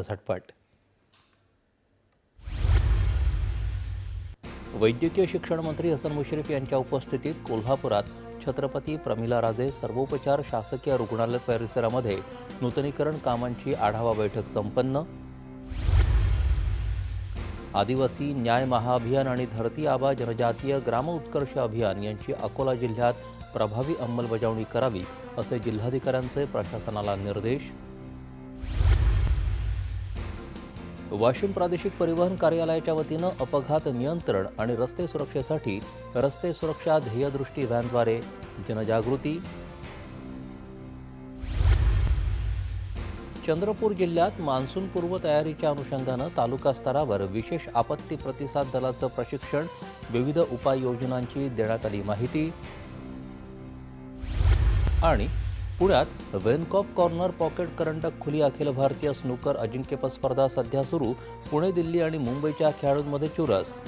झटपट वैद्यकीय शिक्षण मंत्री हसन मुश्रीफ यांच्या उपस्थितीत कोल्हापुरात छत्रपती प्रमिला राजे सर्वोपचार शासकीय रुग्णालय परिसरामध्ये नूतनीकरण कामांची आढावा बैठक संपन्न. आदिवासी न्याय महाअभियान आणि धरती आबा जनजातीय ग्राम उत्कर्ष अभियान यांची अकोला जिल्ह्यात प्रभावी अंमलबजावणी करावी असे जिल्हाधिकाऱ्यांचे प्रशासनाला निर्देश. वाशिम प्रादेशिक परिवहन कार्यालयाच्या वतीनं अपघात नियंत्रण आणि रस्ते सुरक्षेसाठी रस्ते सुरक्षा ध्येयदृष्टी व्हॅनद्वारे जनजागृती. चंद्रपूर जिल्ह्यात मान्सूनपूर्व तयारीच्या अनुषंगानं तालुका स्तरावर विशेष आपत्ती प्रतिसाद दलाचं प्रशिक्षण विविध उपाययोजनांची देण्यात आली माहिती. आणि पुण्यात वेनकॉप कॉर्नर पॉकेट करंडक खुली अखिल भारतीय स्नूकर अजिंक्यपद स्पर्धा सध्या सुरू पुणे दिल्ली आणि मुंबईच्या खेळाडूंमध्ये चुरस